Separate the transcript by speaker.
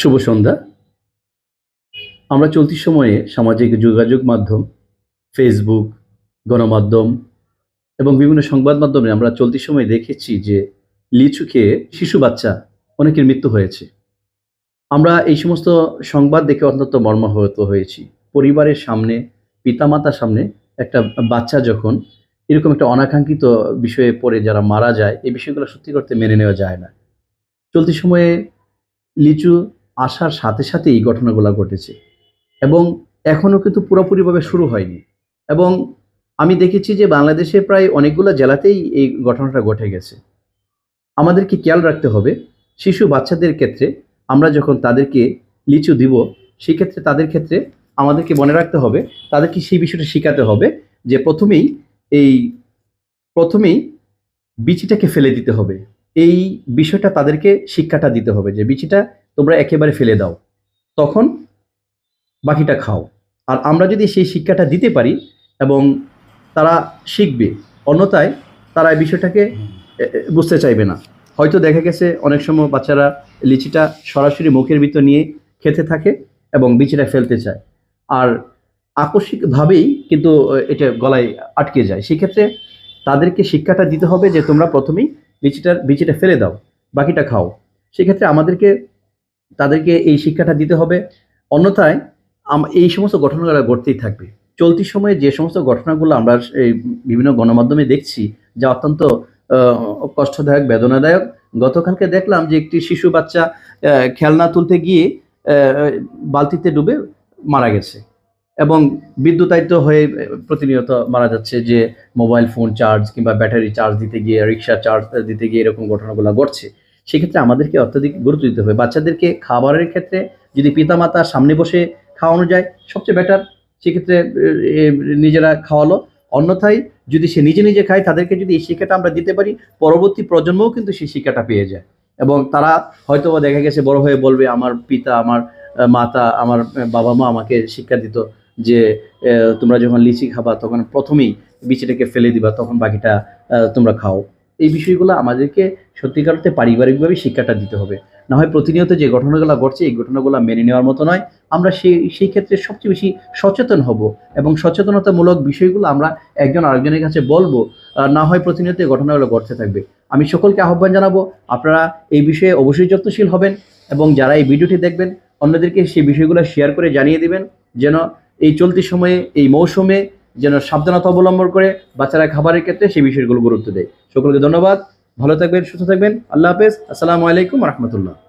Speaker 1: শুভ সন্ধ্যা। আমরা চলতি সময়ে সামাজিক যোগাযোগ মাধ্যম ফেসবুক গণমাধ্যম এবং বিভিন্ন সংবাদ মাধ্যমে আমরা চলতি সময়ে দেখেছি যে লিচু খেয়ে শিশু বাচ্চা অনেকের মৃত্যু হয়েছে। আমরা এই সমস্ত সংবাদ দেখে অত্যন্ত মর্মাহত হয়েছি। পরিবারের সামনে, পিতামাতার সামনে একটা বাচ্চা যখন এরকম একটা অনাকাঙ্ক্ষিত বিষয়ে পড়ে যারা মারা যায়, এই বিষয়গুলো সত্যি করতে মেনে নেওয়া যায় না। চলতি সময়ে লিচু আসার সাথে সাথে এই ঘটনাগুলো ঘটেছে। এবং এখনও কিন্তু পুরোপুরিভাবে শুরু হয়নি। এবং আমি দেখেছি যে বাংলাদেশে প্রায় অনেকগুলো জেলাতেই এই ঘটনাটা ঘটে গেছে। আমাদেরকে খেয়াল রাখতে হবে, শিশু বাচ্চাদের ক্ষেত্রে আমরা যখন তাদেরকে লিচু দিব, সেক্ষেত্রে তাদের ক্ষেত্রে আমাদেরকে মনে রাখতে হবে, তাদেরকে সেই বিষয়টা শেখাতে হবে যে প্রথমেই এই, প্রথমেই বিচিটাকে ফেলে দিতে হবে। এই বিষয়টা তাদেরকে শিক্ষাটা দিতে হবে যে বিচিটা তোমরা একেবারে ফেলে দাও। তখন বাকিটা খাও। আর আমরা যদি সেই শিক্ষাটা দিতে পারি এবং তারা শিখবে, অন্যথায় তারা এই বিষয়টাকে বুঝতে চাইবে না। হয়তো দেখা গেছে অনেক সময় বাচ্চারা লিচিটা সরাসরি মুখের ভিতর নিয়ে খেতে থাকে এবং বিচিটা ফেলতে চায়। আর আকস্মিকভাবেই কিন্তু এটা গলায় আটকে যায়। সেক্ষেত্রে তাদেরকে শিক্ষাটা দিতে হবে যে তোমরা প্রথমেই বিচিটার বিচিটা ফেলে দাও, বাকিটা খাও। সেক্ষেত্রে আমাদেরকে তাদেরকে এই শিক্ষাটা দিতে হবে। অন্যথায় এই সমস্ত ঘটনাগুলো ঘটতেই থাকবে। চলতি সময়ে যে সমস্ত ঘটনাগুলো আমরা এই বিভিন্ন গণমাধ্যমে দেখছি, যা অত্যন্ত কষ্টদায়ক, বেদনাদায়ক, গতকালকে দেখলাম যে একটি শিশু বাচ্চা খেলনা তুলতে গিয়ে বালতিতে ডুবে মারা গেছে এবং বিদ্যুতায়িত হয়ে প্রতিনিয়ত মারা যাচ্ছে যে মোবাইল ফোন চার্জ কিংবা ব্যাটারি চার্জ দিতে গিয়ে, রিক্সা চার্জ দিতে গিয়ে এরকম ঘটনাগুলো ঘটছে। সেক্ষেত্রে আমাদেরকে অত্যাধিক গুরুত্ব দিতে হবে। বাচ্চাদেরকে খাবারের ক্ষেত্রে যদি পিতামাতার সামনে বসে খাওয়ানো যায়, সবচেয়ে বেটার সেক্ষেত্রে নিজেরা খাওয়ালো। অন্যথায় যদি সে নিজে নিজে খায়, তাদেরকে যদি এই শিক্ষাটা আমরা দিতে পারি, পরবর্তী প্রজন্মও কিন্তু সেই শিক্ষাটা পেয়ে যায়। এবং তারা হয়তো দেখা গেছে বড় হয়ে বলবে, আমার পিতা, আমার মাতা, আমার বাবা মা আমাকে শিক্ষা দিত যে তোমরা যখন লিচি খাবা, তখন প্রথমেই বিচিটাকে ফেলে দিবা, তখন বাকিটা তোমরা খাও। এই বিষয়গুলো আমাদেরকে সত্যিকার অর্থে পারিবারিকভাবে শিক্ষাটা দিতে হবে। না হয় প্রতিনিয়ত যে ঘটনাগুলো ঘটছে, এই ঘটনাগুলো মেনে নেওয়ার মতো নয়। আমরা সেই সেই ক্ষেত্রে সবচেয়ে বেশি সচেতন হব এবং সচেতনতামূলক বিষয়গুলো আমরা একজন আরেকজনের কাছে বলব না হয় প্রতিনিয়ত এই ঘটনাগুলো ঘটতে থাকবে। আমি সকলকে আহ্বান জানাব, আপনারা এই বিষয়ে অবশ্যই যত্নশীল হবেন এবং যারা এই ভিডিওটি দেখবেন, অন্যদেরকে সেই বিষয়গুলো শেয়ার করে জানিয়ে দিবেন, যেন এই চলতি সময়ে, এই মৌসুমে যেন সাবধানতা অবলম্বন করে বাচ্চারা খাবারের ক্ষেত্রে সেই বিষয়গুলো গুরুত্ব দেয়। সকলকে ধন্যবাদ। ভালো থাকবেন, সুস্থ থাকবেন। আল্লাহ হাফেজ। আসসালামু আলাইকুম রহমতুল্লাহ।